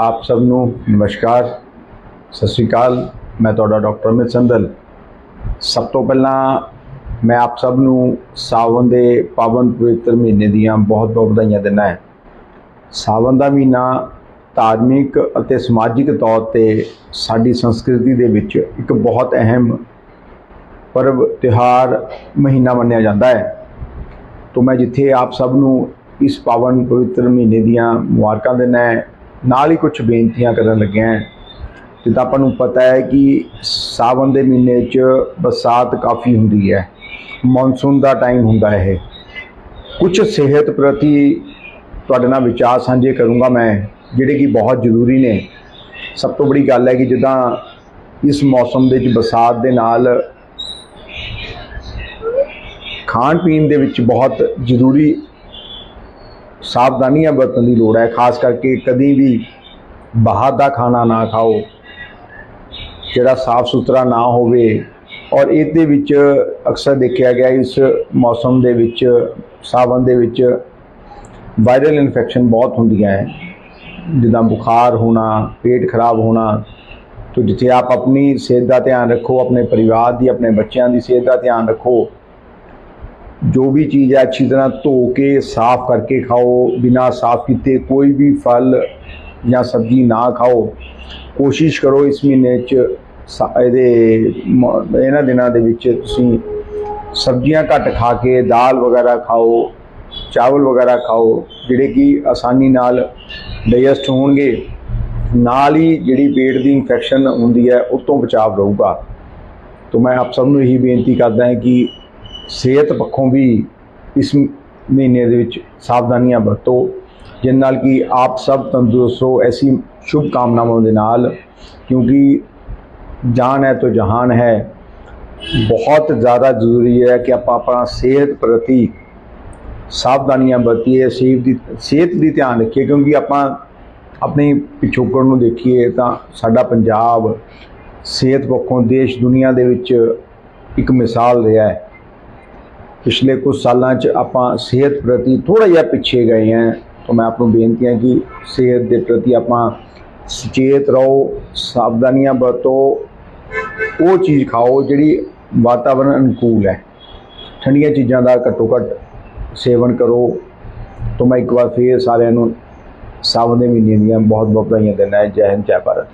ਆਪ ਸਭ ਨੂੰ ਨਮਸਕਾਰ। ਸਤਿ ਸ਼੍ਰੀ ਅਕਾਲ, ਮੈਂ ਤੁਹਾਡਾ ਡਾਕਟਰ ਅਮਿਤ ਸੰਦਲ ਸਭ ਤੋਂ ਪਹਿਲਾਂ ਮੈਂ ਆਪ ਸਭ ਨੂੰ ਸਾਵਨ ਦੇ ਪਾਵਨ ਪਵਿੱਤਰ ਮਹੀਨੇ ਦੀਆਂ ਬਹੁਤ-ਬਹੁਤ ਵਧਾਈਆਂ ਦਿੰਦਾ ਹਾਂ। ਸਾਵਨ ਦਾ ਮਹੀਨਾ ਧਾਰਮਿਕ ਅਤੇ ਸਮਾਜਿਕ ਤੌਰ ਤੇ ਸਾਡੀ ਸੰਸਕ੍ਰਿਤੀ ਦੇ ਵਿੱਚ ਇੱਕ ਬਹੁਤ ਅਹਿਮ ਪਰਵ, ਤਿਉਹਾਰ, ਮਹੀਨਾ ਮੰਨਿਆ ਜਾਂਦਾ ਹੈ। ਤੋਂ ਮੈਂ ਜਿੱਥੇ ਆਪ ਸਭ ਨੂੰ ਇਸ ਪਾਵਨ ਪਵਿੱਤਰ ਮਹੀਨੇ ਦੀਆਂ ਮੁਬਾਰਕਾਂ ਦਿੰਦਾ ਹਾਂ ਨਾਲ ਹੀ ਕੁਝ ਬੇਨਤੀਆਂ ਕਰਨ ਲੱਗਿਆ ਹਾਂ। ਜਿੱਦਾਂ ਆਪਾਂ ਨੂੰ ਪਤਾ ਹੈ ਕਿ ਸਾਵਣ ਦੇ ਮਹੀਨੇ 'ਚ ਬਰਸਾਤ ਕਾਫੀ ਹੁੰਦੀ ਹੈ। ਮੌਨਸੂਨ ਦਾ ਟਾਈਮ ਹੁੰਦਾ ਇਹ। ਕੁਝ ਸਿਹਤ ਪ੍ਰਤੀ ਤੁਹਾਡੇ ਨਾਲ ਵਿਚਾਰ ਸਾਂਝੇ ਕਰੂੰਗਾ ਮੈਂ, ਜਿਹੜੇ ਕਿ ਬਹੁਤ ਜ਼ਰੂਰੀ ਨੇ। ਸਭ ਤੋਂ ਬੜੀ ਗੱਲ ਹੈ ਕਿ ਜਿੱਦਾਂ ਇਸ ਮੌਸਮ ਦੇ ਵਿੱਚ ਬਰਸਾਤ ਦੇ ਨਾਲ ਖਾਣ ਪੀਣ ਦੇ ਵਿੱਚ ਬਹੁਤ ਜ਼ਰੂਰੀ ਸਾਵਧਾਨੀਆਂ ਵਰਤਣ ਦੀ ਲੋੜ ਹੈ, ਖਾਸ ਕਰਕੇ ਕਦੀ ਵੀ ਬਾਹਰ ਦਾ ਖਾਣਾ ਨਾ ਖਾਓ, ਜਿਹੜਾ ਸਾਫ਼ ਸੁਥਰਾ ਨਾ ਹੋਵੇ। ਔਰ ਇਹਦੇ ਵਿੱਚ ਅਕਸਰ ਦੇਖਿਆ ਗਿਆ, ਇਸ ਮੌਸਮ ਦੇ ਵਿੱਚ ਸਾਵਨ ਦੇ ਵਿੱਚ ਵਾਇਰਲ ਇਨਫੈਕਸ਼ਨ ਬਹੁਤ ਹੁੰਦੀਆਂ ਹੈ। ਜਿੱਦਾਂ ਬੁਖਾਰ ਹੋਣਾ, ਪੇਟ ਖਰਾਬ ਹੋਣਾ, ਤੋ ਜਿੱਥੇ ਆਪ ਆਪਣੀ ਸਿਹਤ ਦਾ ਧਿਆਨ ਰੱਖੋ, ਆਪਣੇ ਪਰਿਵਾਰ ਦੀ, ਆਪਣੇ ਬੱਚਿਆਂ ਦੀ ਸਿਹਤ ਦਾ ਧਿਆਨ ਰੱਖੋ ਜੋ ਵੀ ਚੀਜ਼ ਹੈ, ਅੱਛੀ ਤਰ੍ਹਾਂ ਧੋ ਕੇ, ਸਾਫ਼ ਕਰਕੇ ਖਾਓ, ਬਿਨਾ ਸਾਫ਼ ਕੀਤੇ ਕੋਈ ਵੀ ਫਲ ਜਾਂ ਸਬਜ਼ੀ ਨਾ ਖਾਓ, ਕੋਸ਼ਿਸ਼ ਕਰੋ ਇਸ ਮਹੀਨੇ 'ਚ ਸਾ- ਇਹਦੇ ਇਹਨਾਂ ਦਿਨਾਂ ਦੇ ਵਿੱਚ ਤੁਸੀਂ ਸਬਜ਼ੀਆਂ ਘੱਟ ਖਾ ਕੇ ਦਾਲ ਵਗੈਰਾ ਖਾਓ, ਚਾਵਲ ਵਗੈਰਾ ਖਾਓ, ਜਿਹੜੇ ਕਿ ਆਸਾਨੀ ਨਾਲ ਡਾਈਜੈਸਟ ਹੋਣਗੇ। ਨਾਲ ਹੀ ਜਿਹੜੀ ਪੇਟ ਦੀ ਇਨਫੈਕਸ਼ਨ ਹੁੰਦੀ ਹੈ, ਉਹ ਤੋਂ ਬਚਾਅ ਰਹੂਗਾ। ਤੋਂ ਮੈਂ ਆਪ ਸਭ ਨੂੰ ਇਹੀ ਬੇਨਤੀ ਕਰਦਾ ਹਾਂ ਕਿ ਸਿਹਤ ਪੱਖੋਂ ਵੀ ਇਸ ਮਹੀਨੇ ਦੇ ਵਿੱਚ ਸਾਵਧਾਨੀਆਂ ਵਰਤੋ, ਜਿਸ ਨਾਲ ਕਿ ਆਪ ਸਭ ਤੰਦਰੁਸਤ ਹੋ ਐਸੀ ਸ਼ੁਭ ਕਾਮਨਾਵਾਂ ਦੇ ਨਾਲ, ਕਿਉਂਕਿ ਜਾਨ ਹੈ ਤਾਂ ਜਹਾਨ ਹੈ। ਬਹੁਤ ਜ਼ਿਆਦਾ ਜ਼ਰੂਰੀ ਹੈ ਕਿ ਆਪਾਂ ਆਪਣਾ ਸਿਹਤ ਪ੍ਰਤੀ ਸਾਵਧਾਨੀਆਂ ਵਰਤੀਏ, ਸਿਹਤ ਦੀ ਸਿਹਤ ਦੀ ਧਿਆਨ ਰੱਖੀਏ, ਕਿਉਂਕਿ ਆਪਾਂ ਆਪਣੀ ਪਿਛੋਕੜ ਨੂੰ ਦੇਖੀਏ ਤਾਂ ਸਾਡਾ ਪੰਜਾਬ ਸਿਹਤ ਪੱਖੋਂ ਦੇਸ਼ ਦੁਨੀਆ ਦੇ ਵਿੱਚ ਇੱਕ ਮਿਸਾਲ ਰਿਹਾ ਹੈ। ਪਿਛਲੇ ਕੁਝ ਸਾਲਾਂ 'ਚ ਆਪਾਂ ਸਿਹਤ ਪ੍ਰਤੀ ਥੋੜਾ ਜਿਹਾ ਪਿੱਛੇ ਗਏ ਹਾਂ, ਤਾਂ ਮੈਂ ਆਪ ਨੂੰ ਬੇਨਤੀ ਹੈ ਕਿ ਸਿਹਤ ਦੇ ਪ੍ਰਤੀ ਆਪਾਂ ਸੁਚੇਤ ਰਹੋ, ਸਾਵਧਾਨੀਆਂ ਵਰਤੋ, ਉਹ ਚੀਜ਼ ਖਾਓ ਜਿਹੜੀ ਵਾਤਾਵਰਣ ਅਨੁਕੂਲ ਹੈ। ਠੰਡੀਆਂ ਚੀਜ਼ਾਂ ਦਾ ਘੱਟੋ ਘੱਟ ਸੇਵਨ ਕਰੋ। ਤਾਂ ਮੈਂ ਇੱਕ ਵਾਰ ਫੇਰ ਸਾਰਿਆਂ ਨੂੰ ਸਾਵਨ ਦੇ ਮਹੀਨੇ ਦੀਆਂ ਬਹੁਤ ਬਹੁਤ ਵਧਾਈਆਂ ਦਿੰਦਾ, ਜੈ ਹਿੰਦ, ਜੈ ਭਾਰਤ।